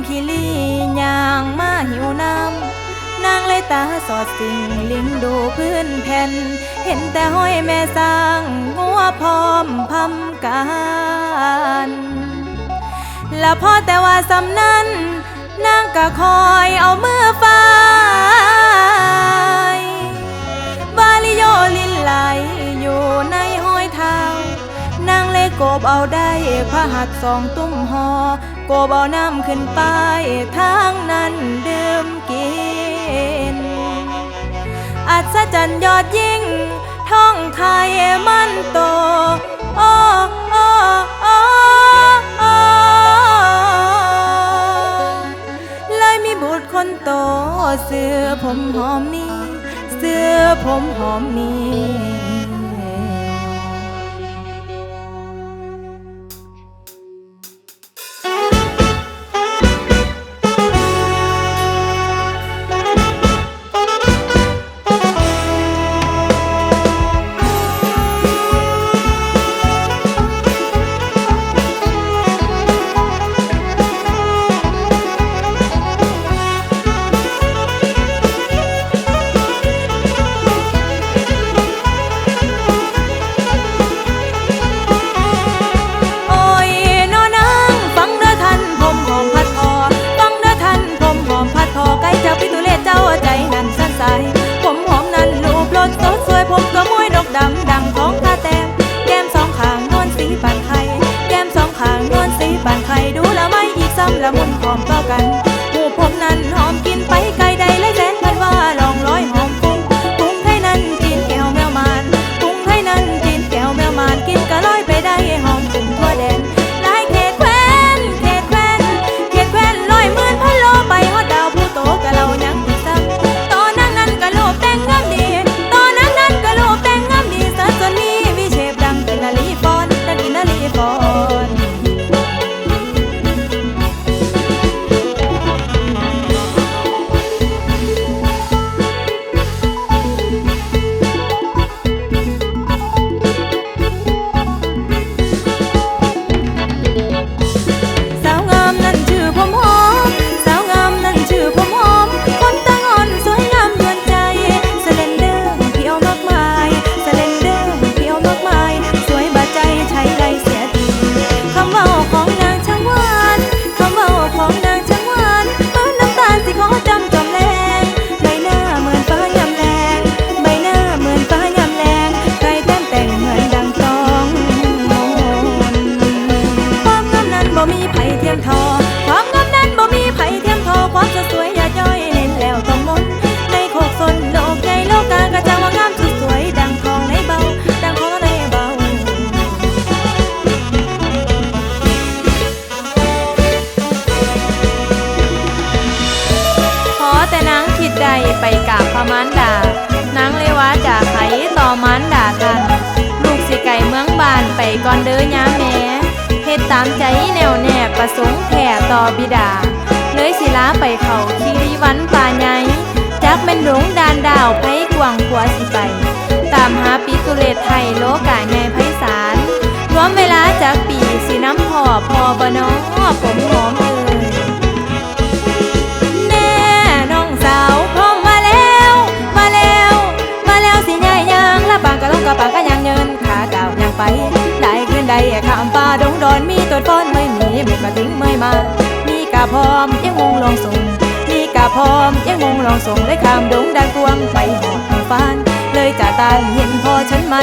งขี้ลี่ย่างมาหิวน้ำนางเลยตาสอดสิ่งลิงดูพื้นแผ่น เห็นแต่ห้อยแม่สร้างงัวพร้อมพำกันแล้วพอแต่ว่าสำนั้นนางก็คอยเอามือฝ่ายวาลิโยลินไหลอยู่ในห้อยเท้านางเลยโกบเอาได้พระหัตถ์สองตุ้มหอ กบเอน้ำขึ้นไปทางนั้นดื่มกิน อัศจรรย์ยอดยิ่งท่องไทยมันโตโอโอ้โอ้โอ้เลยมีบุตรคนโต เสื้อผมหอมนี้ เสื้อผมหอมนี้ำละมุนหอมต่อกัน ต่อบิดา เลยสิลาไปเขาคีรีวันป่าใหญ่จักเป็นดงดานดาวไผกวางขัวสิไป ตามหาปิตุเลศไทยโลกาใหญ่ไพศาลรวมเวลาจากปีสิน้ำพ่อพอบน้องผมหอมเอ่ยแน่น้องสาวพร้อมมาแล้ว มาแล้ว มาแล้วสิยายยางละปางกะลงกะปางก ได้คืนใดข้ามป่าดงดอนมีตัวฟ้อนไม่มีไม่มาถึงไม่มา มีกะพร้อมยังงงลองส่ง มีกะพร้อมยังงงลองส่งเลยข้ามดงดันกวงไปหอบฟ้าน เลยจ่าตานเห็นพ่อฉันไหม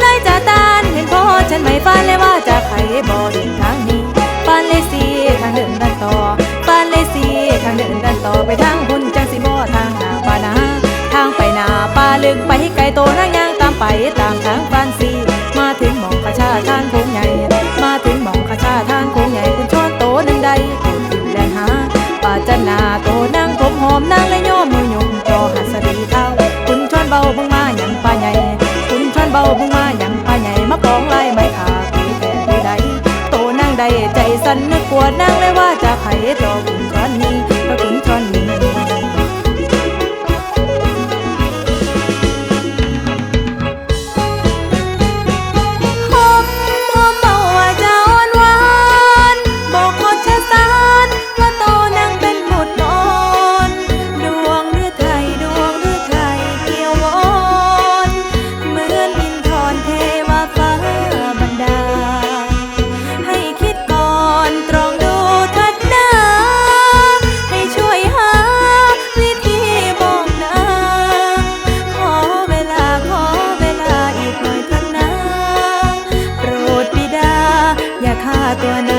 เลยจ่าตานเห็นพ่อฉันไหมฟ้านเลยว่าจะไขบ่อดินทางนี้ปานเลยสีทางเดินดันต่อปานเลยสีทางเดินดันต่อไปทางบุญจังสิบ่ทางหนาปานาทางไปนาป่าลึกไปไกลโตนางยางตามไปตามทาง มึงมาหยังป่าใหญ่มากองไล่ไม้ขาดแต่ใดโตนั่งใดใจสั่นนึกปวดนั่งเลยว่าจะไขต่อคุณชอนนี้ going to